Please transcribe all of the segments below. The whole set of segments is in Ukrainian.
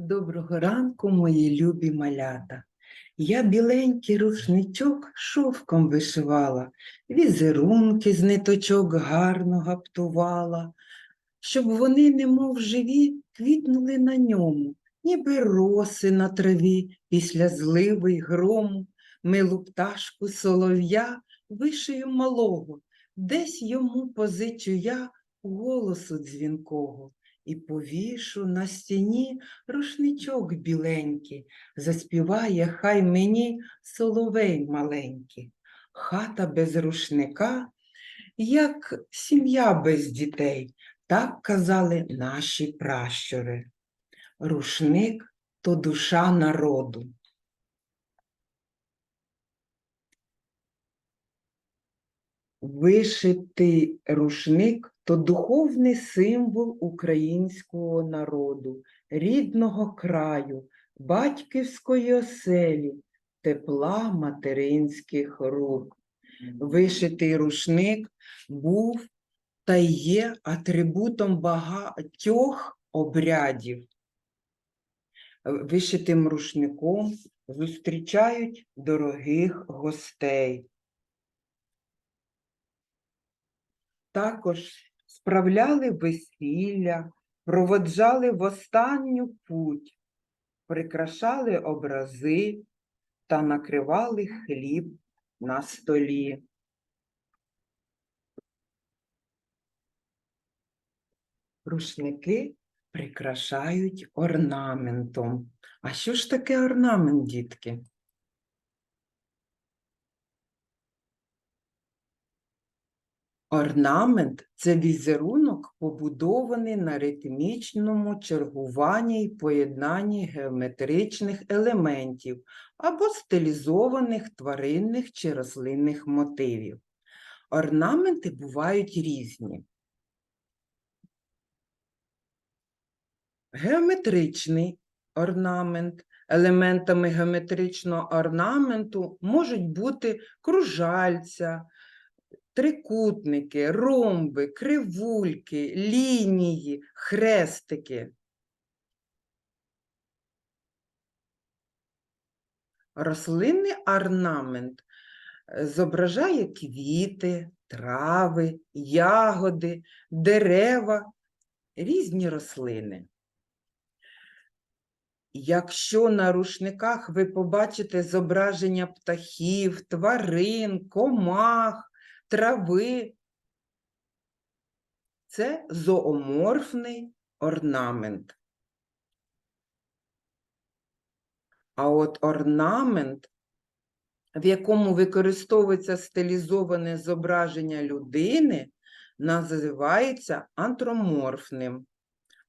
Доброго ранку, мої любі малята. Я біленький рушничок шовком вишивала, візерунки з ниточок гарно гаптувала, щоб вони, немов живі, квітнули на ньому, ніби роси на траві після зливи й грому. Милу пташку солов'я вишию малого, десь йому позичу я голосу дзвінкого і повішу на стіні рушничок біленький, заспіває хай мені соловей маленький. Хата без рушника, як сім'я без дітей, так казали наші пращури. Рушник то душа народу. Вишитий рушник то духовний символ українського народу, рідного краю, батьківської оселі, тепла материнських рук. Вишитий рушник був та є атрибутом багатьох обрядів. Вишитим рушником зустрічають дорогих гостей. Також справляли весілля, проводжали в останню путь, прикрашали образи та накривали хліб на столі. Рушники прикрашають орнаментом. А що ж таке орнамент, дітки? Орнамент це візерунок, побудований на ритмічному чергуванні і поєднанні геометричних елементів або стилізованих тваринних чи рослинних мотивів. Орнаменти бувають різні. Геометричний орнамент. Елементами геометричного орнаменту можуть бути кружальця, трикутники, ромби, кривульки, лінії, хрестики. Рослинний орнамент е, зображає квіти, трави, ягоди, дерева, різні рослини. Якщо на рушниках ви побачите зображення птахів, тварин, комах, трави, це зооморфний орнамент. А от орнамент, в якому використовується стилізоване зображення людини, називається антроморфним.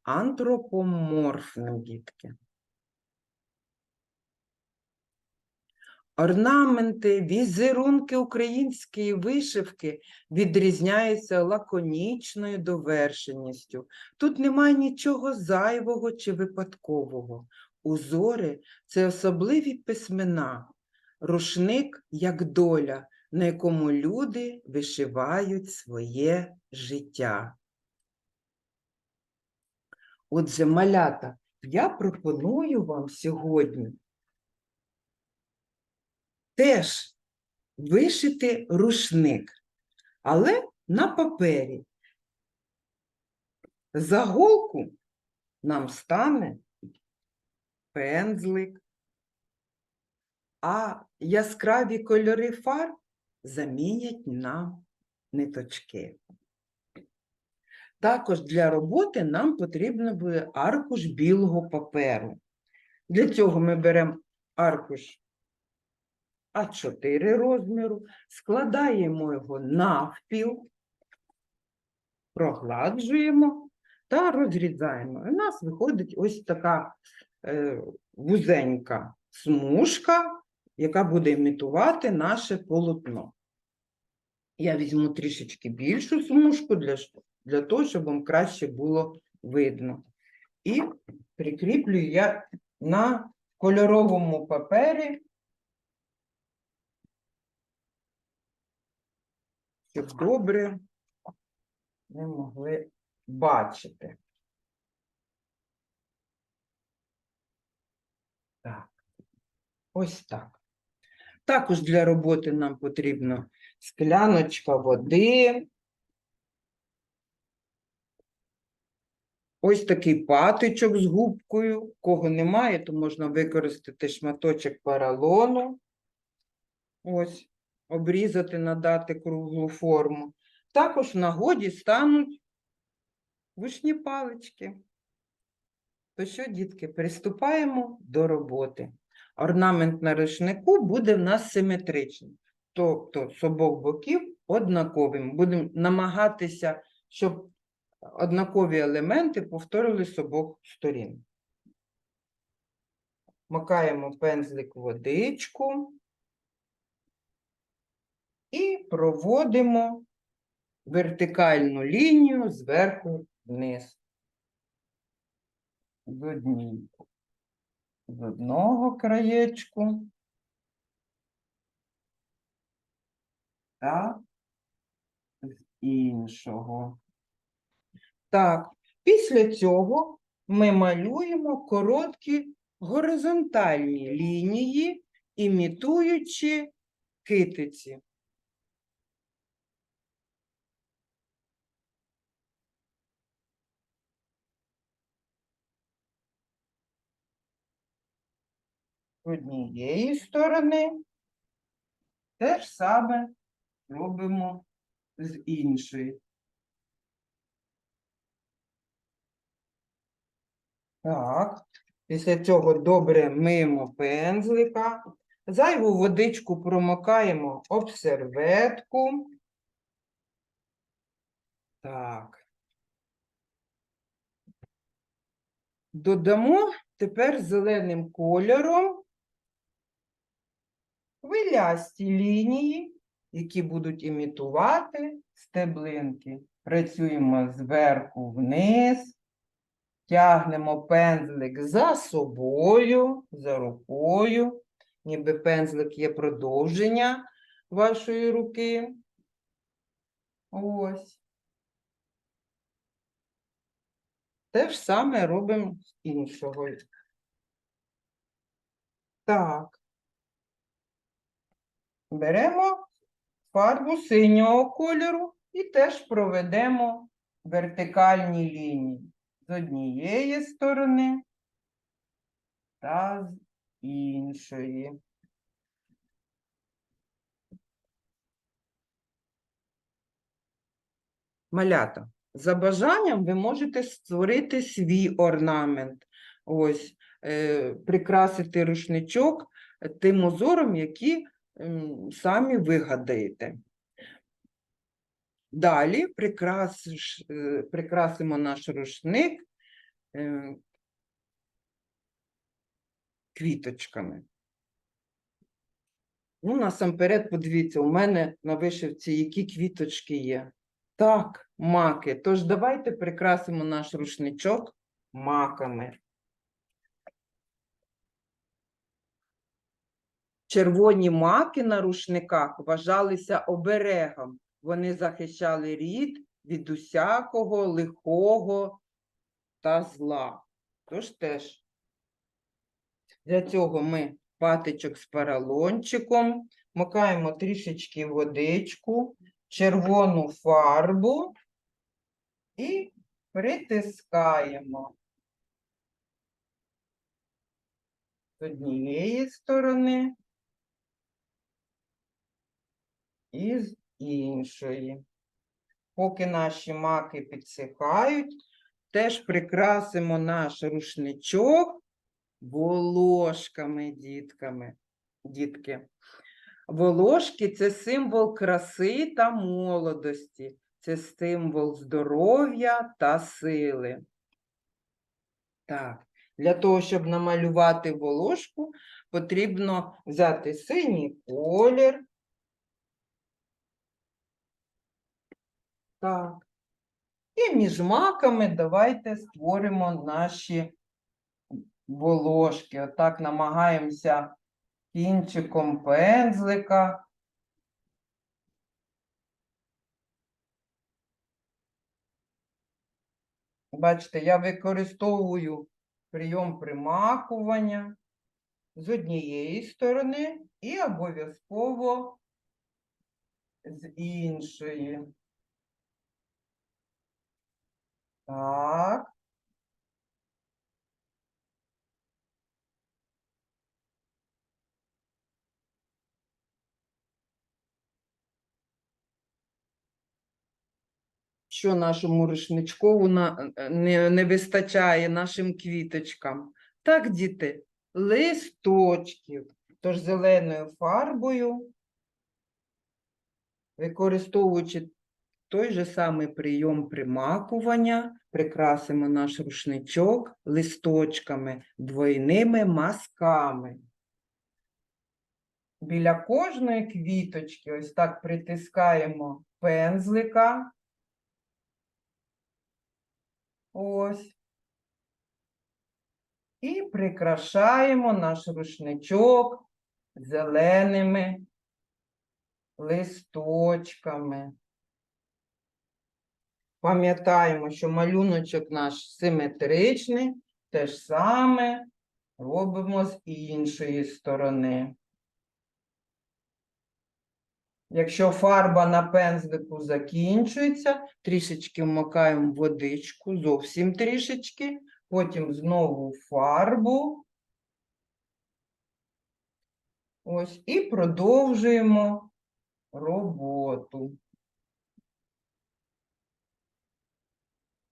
Антропоморфним, дітки. Орнаменти, візерунки української вишивки відрізняються лаконічною довершеністю. Тут немає нічого зайвого чи випадкового. Узори це особливі письмена, рушник як доля, на якому люди вишивають своє життя. Отже, малята, я пропоную вам сьогодні теж вишити рушник, але на папері. За голку нам стане пензлик, а яскраві кольори фарб замінять нам ниточки. Також для роботи нам потрібно буде аркуш білого паперу. Для цього ми беремо аркуш А4 розміру, складаємо його навпіл, прогладжуємо та розрізаємо. У нас виходить ось така е, вузенька смужка, яка буде імітувати наше полотно. Я візьму трішечки більшу смужку для, для того, щоб вам краще було видно. І прикріплюю я на кольоровому папері, щоб добре ви могли бачити. Так. Ось так. Також для роботи нам потрібно скляночка води. Ось такий патичок з губкою. Кого немає, то можна використати шматочок поролону. Ось, обрізати, надати круглу форму. Також в нагоді стануть вишні палички. То що, дітки, приступаємо до роботи. Орнамент на рушнику буде в нас симетричний, тобто з обох боків однаковим. Будемо намагатися, щоб однакові елементи повторили з обох сторін. Макаємо пензлик водичку і проводимо вертикальну лінію зверху вниз. З однієї з одного краєчку та з іншого. Так, після цього ми малюємо короткі горизонтальні лінії, імітуючи китиці. Однієї сторони те ж саме робимо з іншої. Так, після цього добре миємо пензлика. Зайву водичку промокаємо об серветку. Так. Додамо тепер зеленим кольором хвилясті лінії, які будуть імітувати стеблинки. Працюємо зверху вниз, тягнемо пензлик за собою, за рукою, ніби пензлик є продовження вашої руки. Ось. Те ж саме робимо з іншого. Так. Беремо фарбу синього кольору і теж проведемо вертикальні лінії з однієї сторони та з іншої. Малята, за бажанням ви можете створити свій орнамент. Ось, е, прикрасити рушничок тим узором, які м, самі вигадаєте. Далі прикрасиш, е, прикрасимо наш рушник е, квіточками. Ну, насамперед, подивіться, у мене на вишивці які квіточки є. Так, маки. Тож давайте прикрасимо наш рушничок маками. Червоні маки на рушниках вважалися оберегом. Вони захищали рід від усякого лихого та зла. Тож теж для цього ми патичок з поролончиком, макаємо трішечки водичку, червону фарбу і притискаємо з однієї сторони і з іншої. Поки наші маки підсихають, теж прикрасимо наш рушничок волошками, дітками, дітки. Волошки це символ краси та молодості, це символ здоров'я та сили. Так, для того, щоб намалювати волошку, потрібно взяти синій колір. Так. І між маками давайте створимо наші волошки. Отак намагаємося кінчиком пензлика. Бачите, я використовую прийом примакування. з однієї сторони і обов'язково з іншої. Так. Що нашому рушничкову на, е, не, не вистачає нашим квіточкам? Так, діти, листочків. Тож зеленою фарбою, використовуючи той же самий прийом примакування, прикрасимо наш рушничок листочками, двойними мазками. Біля кожної квіточки ось так притискаємо пензлика. Ось. І прикрашаємо наш рушничок зеленими листочками. Пам'ятаємо, що малюночок наш симетричний, те ж саме робимо з іншої сторони. Якщо фарба на пензлику закінчується, трішечки вмикаємо водичку, зовсім трішечки, потім знову фарбу. Ось і продовжуємо роботу.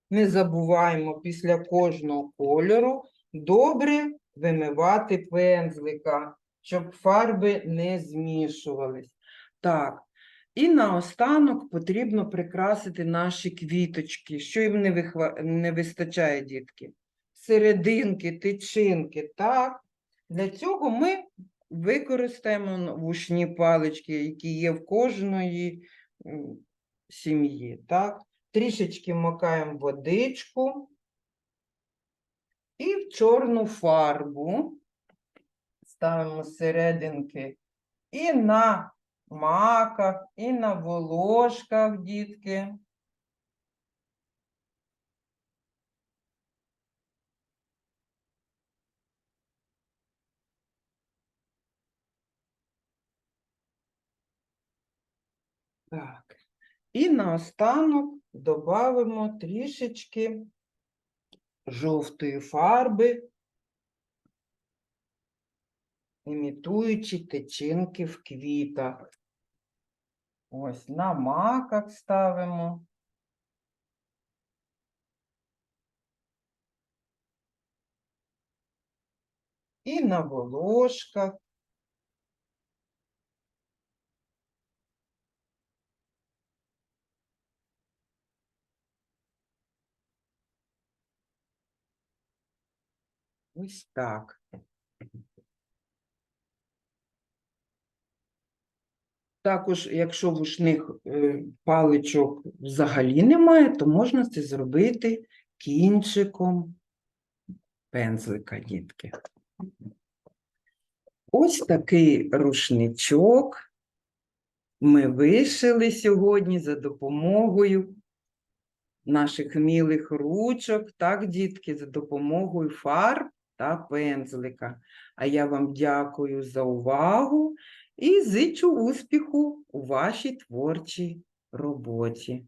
Не забуваємо після кожного кольору добре вимивати пензлика, щоб фарби не змішувались. Так, і наостанок потрібно прикрасити наші квіточки. Що їм не, вихва... не вистачає, дітки? Серединки, тичинки, так. Для цього ми використаємо вушні палички, які є в кожної сім'ї, так. Трішечки вмикаємо водичку і в чорну фарбу ставимо серединки і на маках, і на волошках, дітки. Так. І наостанок додамо трішечки жовтої фарби, імітуючи тичинки в квітах. Ось на маках ставимо. І на волошках. Ось так. Також, якщо вушних е, паличок взагалі немає, то можна це зробити кінчиком пензлика, дітки. Ось такий рушничок ми вишили сьогодні за допомогою наших мілих ручок, так, дітки, за допомогою фарб та пензлика. А я вам дякую за увагу і зичу успіху у вашій творчій роботі.